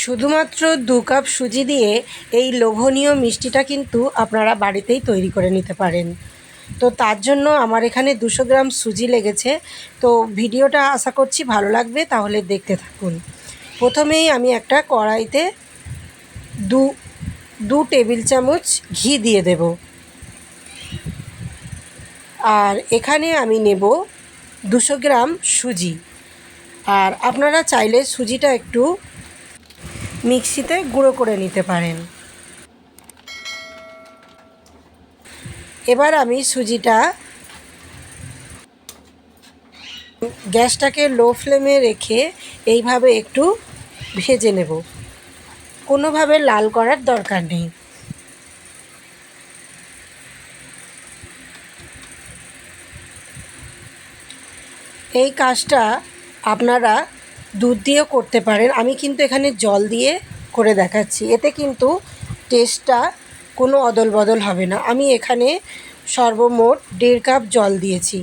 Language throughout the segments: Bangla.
শুধুমাত্র দু কাপ সুজি দিয়ে এই লোভনীয় মিষ্টিটা কিন্তু আপনারা বাড়িতেই তৈরি করে নিতে পারেন। তো তার জন্য আমার এখানে দুশো গ্রাম সুজি লেগেছে। তো ভিডিওটা আশা করছি ভালো লাগবে, তাহলে দেখতে থাকুন। প্রথমেই আমি একটা কড়াইতে দু দু টেবিল চামচ ঘি দিয়ে দেব। আর এখানে আমি নেব দুশো গ্রাম সুজি। আর আপনারা চাইলে সুজিটা একটু মিক্সিতে গুঁড়ো করে নিতে পারেন। এবার আমি সুজিটা গ্যাসটাকে লো ফ্লেমে রেখে এইভাবে একটু ভেজে নেব। কোনোভাবে লাল করার দরকার নেই। এই কাজটা আপনারা দুধ দিয়েও করতে পারেন। আমি কিন্তু এখানে জল দিয়ে করে দেখাচ্ছি। এতে কিন্তু টেস্টটা কোনো অদল বদল হবে না। আমি এখানে সর্বমোট দেড় কাপ জল দিয়েছি।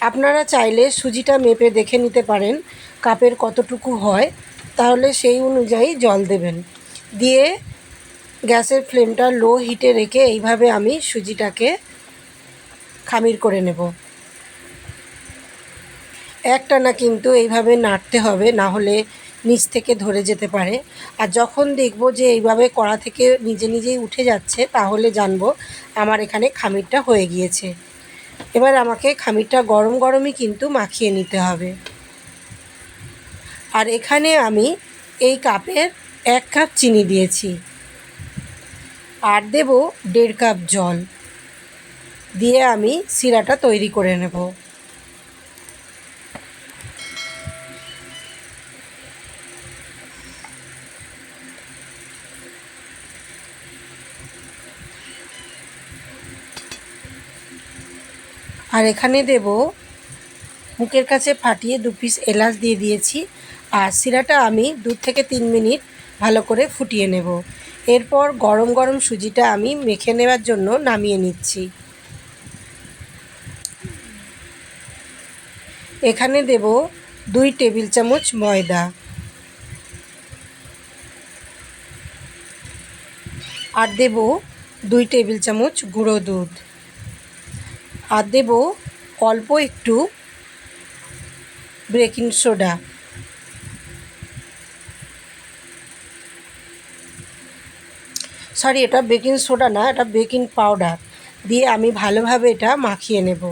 আপনারা চাইলে সুজিটা মেপে দেখে নিতে পারেন কাপের কতটুকু হয়। তাহলে সেই অনুযায়ী জল দেবেন। দিয়ে গ্যাসের ফ্লেমটা লো হিটে রেখে এইভাবে আমি সুজিটাকে খামির করে নেব। একটানা কিন্তু এইভাবে নাড়তে হবে, না হলে নিচ থেকে ধরে যেতে পারে। আর যখন দেখব যে এইভাবে কড়া থেকে নিজে নিজেই উঠে যাচ্ছে, তাহলে জানব আমার এখানে খামিরটা হয়ে গিয়েছে। এবার আমাকে খামিরটা গরম গরমই কিন্তু মাখিয়ে নিতে হবে। আর এখানে আমি এই কাপের এক কাপ চিনি দিয়েছি। আর দেব দেড় কাপ জল। দিয়ে আমি সিরাটা তৈরি করে নেব। আর এখানে দেব মুখের কাছে ফাটিয়ে দু পিস এলাচ দিয়ে দিয়েছি। আর সিরাটা আমি দু থেকে তিন মিনিট ভালো করে ফুটিয়ে নেব। এরপর গরম গরম সুজিটা আমি মেখে নেওয়ার জন্য নামিয়ে নিচ্ছি। এখানে দেব দুই টেবিল চামচ ময়দা। আর দেব দুই টেবিল চামচ গুঁড়ো দুধ। আর দেব অল্প একটু বেকিং সোডা। সরি এটা বেকিং সোডা না, এটা বেকিং পাউডার। দিয়ে আমি ভালোভাবে এটা মাখিয়ে নেব।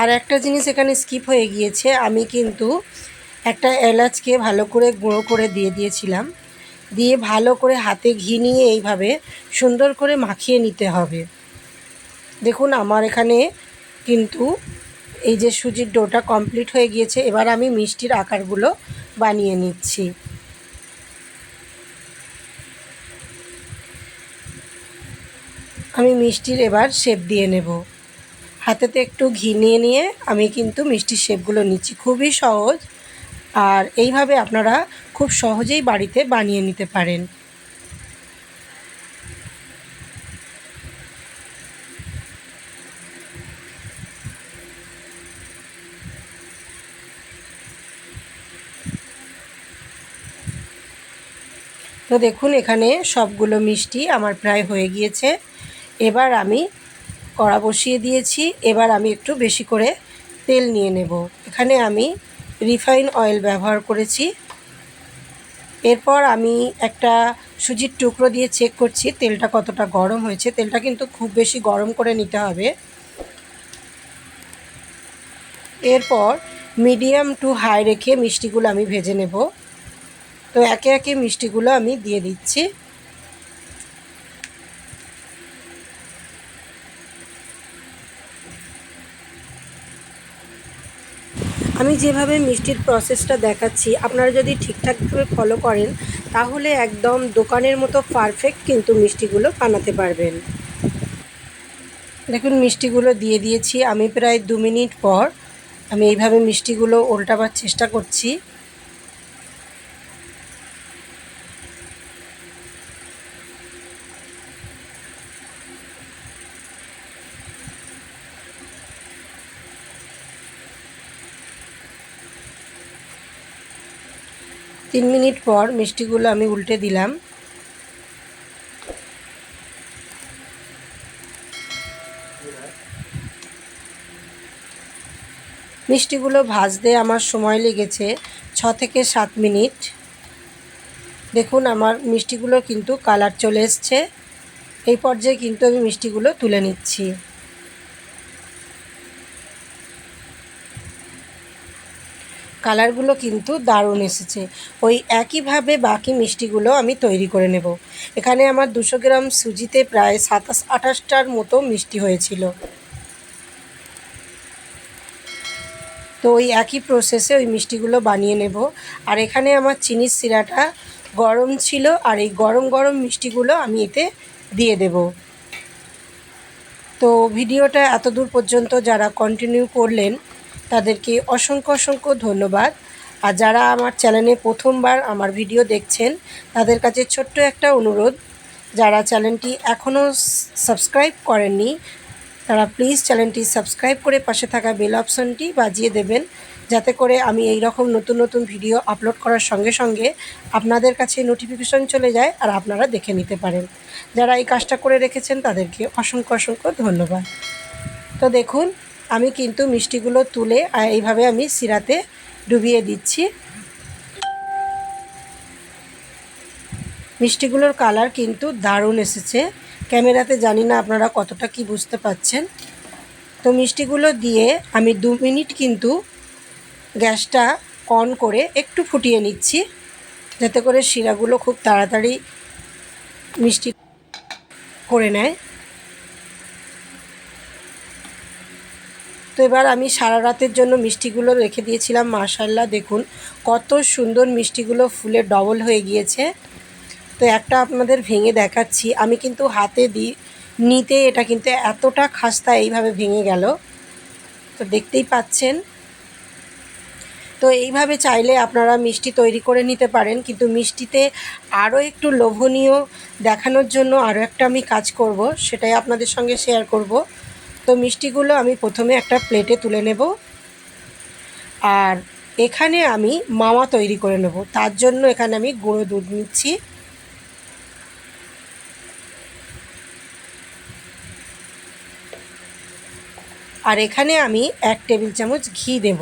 আর একটা জিনিস এখানে স্কিপ হয়ে গিয়েছে, আমি কিন্তু একটা এলাচকে ভালো করে গুঁড়ো করে দিয়ে দিয়েছিলাম। দিয়ে ভালো করে হাতে ঘি নিয়ে এইভাবে সুন্দর করে মাখিয়ে নিতে হবে। দেখুন, আমার এখানে কিন্তু এই যে সুজির ডোটা কমপ্লিট হয়ে গিয়েছে। এবার আমি মিষ্টির আকারগুলো বানিয়ে নিচ্ছি। আমি মিষ্টির এবার শেপ দিয়ে নেব। হাতেতে একটু ঘি নিয়ে নিয়ে আমি কিন্তু মিষ্টির শেপগুলো নিচ্ছি। খুবই সহজ। আর এইভাবে আপনারা খুব সহজেই বাড়িতে বানিয়ে নিতে পারেন। তো দেখুন, এখানে সবগুলো মিষ্টি আমার প্রায় হয়ে গিয়েছে। এবার আমি কড়া বসিয়ে দিয়েছি। এবার আমি একটু বেশি করে তেল নিয়ে নেব। এখানে আমি রিফাইন অয়েল ব্যবহার করেছি। এরপর আমি একটা সুজির টুকরো দিয়ে চেক করছি, তেলটা কতটা গরম হয়েছে। তেলটা কিন্তু খুব বেশি গরম করে নিতে হবে। এরপর মিডিয়াম টু হাই রেখে মিষ্টিগুলো আমি ভেজে নেব। তো একে একে মিষ্টিগুলো আমি দিয়ে দিচ্ছি। আমি যেভাবে মিষ্টির প্রসেসটা দেখাচ্ছি, আপনারা যদি ঠিকঠাকভাবে ফলো করেন, তাহলে একদম দোকানের মতো পারফেক্ট কিন্তু মিষ্টিগুলো বানাতে পারবেন। দেখুন, মিষ্টিগুলো দিয়ে দিয়েছি। আমি প্রায় দু মিনিট পর আমি এইভাবে মিষ্টিগুলো ওল্টাবার চেষ্টা করছি। তিন মিনিট পর মিষ্টিগুলো আমি উল্টে দিলাম। মিষ্টিগুলো ভাজতে আমার সময় লেগেছে ছ থেকে সাত মিনিট। দেখুন আমার মিষ্টিগুলো কিন্তু কালার চলে এসছে। এই পর্যায়ে কিন্তু আমি মিষ্টিগুলো তুলে নিচ্ছি। কালারগুলো কিন্তু দারুণ এসেছে। ওই একইভাবে বাকি মিষ্টিগুলো আমি তৈরি করে নেব। এখানে আমার দুশো গ্রাম সুজিতে প্রায় সাতাশ, আঠাশটার মতো মিষ্টি হয়েছিল। তো ওই একই প্রসেসে ওই মিষ্টিগুলো বানিয়ে নেব। আর এখানে আমার চিনির শিরাটা গরম ছিল, আর এই গরম গরম মিষ্টিগুলো আমি এতে দিয়ে দেব। তো ভিডিওটা এত দূর পর্যন্ত যারা কন্টিনিউ করলেন তাদেরকে অসংখ্য অসংখ্য ধন্যবাদ। আর যারা আমার চ্যানেলে প্রথমবার আমার ভিডিও দেখছেন, তাদের কাছে ছোট্ট একটা অনুরোধ। যারা চ্যানেলটি এখনও সাবস্ক্রাইব করেননি, তারা প্লিজ চ্যানেলটি সাবস্ক্রাইব করে পাশে থাকা বেল অপশনটি বাজিয়ে দেবেন, যাতে করে আমি এই রকম নতুন নতুন ভিডিও আপলোড করার সঙ্গে সঙ্গে আপনাদের কাছে নোটিফিকেশন চলে যায় আর আপনারা দেখে নিতে পারেন। যারা এই কাজটা করে রেখেছেন, তাদেরকে অসংখ্য অসংখ্য ধন্যবাদ। তো দেখুন আমি কিন্তু মিষ্টিগুলো তুলে এইভাবে আমি সিরাতে ডুবিয়ে দিচ্ছি। মিষ্টিগুলোর কালার কিন্তু দারুণ এসেছে। ক্যামেরাতে জানি না আপনারা কতটা কি বুঝতে পাচ্ছেন। তো মিষ্টিগুলো দিয়ে আমি দু মিনিট কিন্তু গ্যাসটা অন করে একটু ফুটিয়ে নিচ্ছি, যাতে করে শিরাগুলো খুব তাড়াতাড়ি মিষ্টি করে নেয়। তো এবার আমি সারা রাতের জন্য মিষ্টিগুলো রেখে দিয়েছিলাম মাশাল্লাহ দেখুন। কত সুন্দর মিষ্টিগুলো ফুলে ডবল হয়ে গিয়েছে। তো একটা আপনাদের ভেঙে দেখাচ্ছি। আমি কিন্তু হাতে দিই নিতে এটা কিন্তু এতটা খাস্তা এইভাবে ভেঙে গেল। তো দেখতেই পাচ্ছেন। তো এইভাবে চাইলে আপনারা মিষ্টি তৈরি করে নিতে পারেন, কিন্তু মিষ্টিতে আরও একটু লোভনীয় দেখানোর জন্য আরও একটা আমি কাজ করব, সেটাই আপনাদের সঙ্গে শেয়ার করব। তো মিষ্টিগুলো আমি প্রথমে একটা প্লেটে তুলে নেব। আর এখানে আমি মাওয়া তৈরি করে নেব। তার জন্য এখানে আমি গুঁড়ো দুধ নিচ্ছি। আর এখানে আমি এক টেবিল চামচ ঘি দেব।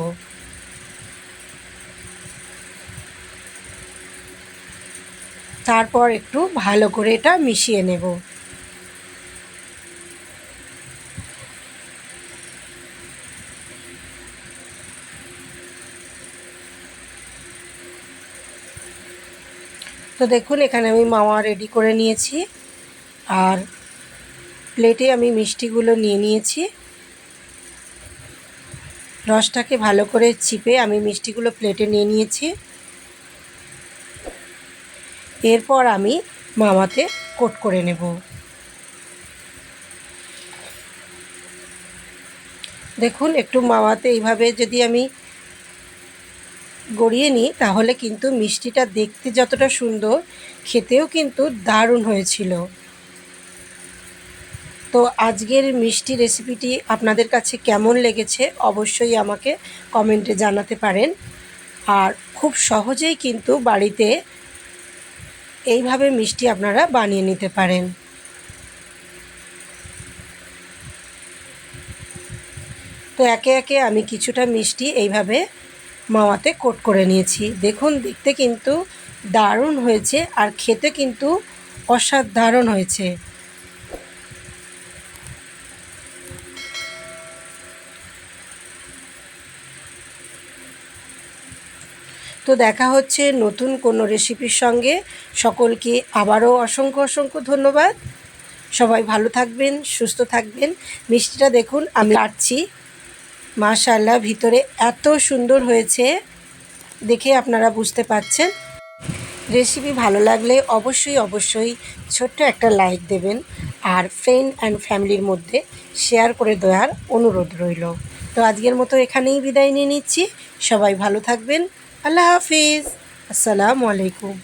তারপর একটু ভালো করে এটা মিশিয়ে নেব। তো দেখুন, এখানে আমি মাওয়া রেডি করে নিয়েছি। আর প্লেটে আমি মিষ্টিগুলো নিয়ে নিয়েছি। রসটাকে ভালো করে চিপে আমি মিষ্টিগুলো প্লেটে নিয়ে নিয়েছি। এরপর আমি মামাতে কোট করে নেব। দেখুন, একটু মামাতে এইভাবে যদি আমি গড়িয়ে নিই, তাহলে কিন্তু মিষ্টিটা দেখতে যতটা সুন্দর, খেতেও কিন্তু দারুণ হয়েছিল। তো আজকের মিষ্টি রেসিপিটি আপনাদের কাছে কেমন লেগেছে অবশ্যই আমাকে কমেন্টে জানাতে পারেন। আর খুব সহজেই কিন্তু বাড়িতে এইভাবে মিষ্টি আপনারা বানিয়ে নিতে পারেন। তো একে একে আমি কিছুটা মিষ্টি এইভাবে মাওয়াতে কোট করে নিয়েছি। দেখুন, দেখতে কিন্তু দারুণ হয়েছে আর খেতে কিন্তু অসাধারণ হয়েছে। তো দেখা হচ্ছে নতুন কোনো রেসিপির সঙ্গে। সকলকে আবারও অসংখ্য অসংখ্য ধন্যবাদ। সবাই ভালো থাকবেন, সুস্থ থাকবেন। মিষ্টিটা দেখুন, আমি কাটছি মাশাল্লাহ ভিতরে এত সুন্দর হয়েছে দেখে আপনারা বুঝতে পাচ্ছেন রেসিপি ভালো লাগলে অবশ্যই অবশ্যই ছোট্ট একটা লাইক দেবেন আর ফ্রেন্ড অ্যান্ড ফ্যামিলির মধ্যে শেয়ার করে দেওয়ার অনুরোধ রইল। তো আজকের মতো এখানেই বিদায় নিয়ে নিচ্ছি। সবাই ভালো থাকবেন। আল্লাহ হাফিজ। আসসালামু আলাইকুম।